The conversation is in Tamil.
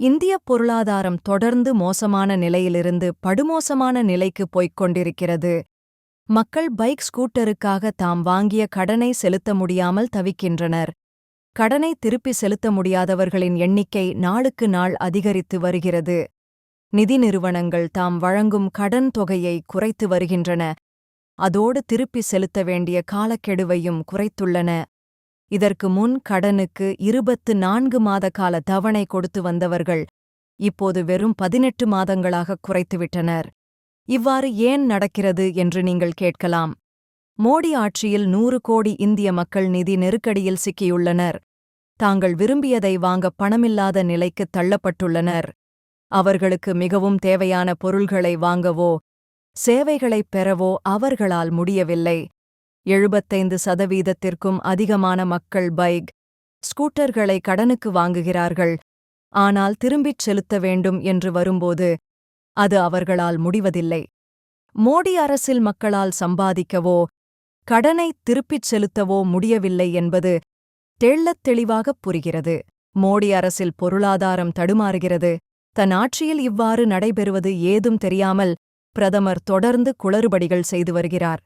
இந்திய பொருளாதாரம் தொடர்ந்து மோசமான நிலையிலிருந்து படுமோசமான நிலைக்கு போய்க் கொண்டிருக்கிறது. மக்கள் பைக் ஸ்கூட்டருக்காக தாம் வாங்கிய கடனை செலுத்த முடியாமல் தவிக்கின்றனர். கடனை திருப்பி செலுத்த முடியாதவர்களின் எண்ணிக்கை நாளுக்கு நாள் அதிகரித்து வருகிறது. நிதி நிறுவனங்கள் தாம் வழங்கும் கடன் தொகையை குறைத்து வருகின்றன. அதோடு திருப்பி செலுத்த வேண்டிய காலக்கெடுவையும் குறைத்துள்ளன. இதற்கு முன் கடனுக்கு இருபத்து நான்கு மாத கால தவணை கொடுத்து வந்தவர்கள் இப்போது வெறும் பதினெட்டு மாதங்களாக குறைத்துவிட்டனர். இவ்வாறு ஏன் நடக்கிறது என்று நீங்கள் கேட்கலாம். மோடி ஆட்சியில் நூறு கோடி இந்திய மக்கள் நிதி நெருக்கடியில் சிக்கியுள்ளனர். தாங்கள் விரும்பியதை வாங்க பணமில்லாத நிலைக்கு தள்ளப்பட்டுள்ளனர். அவர்களுக்கு மிகவும் தேவையான பொருள்களை வாங்கவோ சேவைகளைப் பெறவோ அவர்களால் முடியவில்லை. எழுபத்தைந்து சதவீதத்திற்கும் அதிகமான மக்கள் பைக் ஸ்கூட்டர்களை கடனுக்கு வாங்குகிறார்கள். ஆனால் திரும்பிச் செலுத்த வேண்டும் என்று வரும்போது அது அவர்களால் முடிவதில்லை. மோடி அரசில் மக்களால் சம்பாதிக்கவோ கடனை திருப்பிச் செலுத்தவோ முடியவில்லை என்பது தெள்ளத் தெளிவாகப் புரிகிறது. மோடி அரசில் பொருளாதாரம் தடுமாறுகிறது. தன் ஆட்சியில் இவ்வாறு நடைபெறுவது ஏதும் தெரியாமல் பிரதமர் தொடர்ந்து குளறுபடிகள் செய்து வருகிறார்.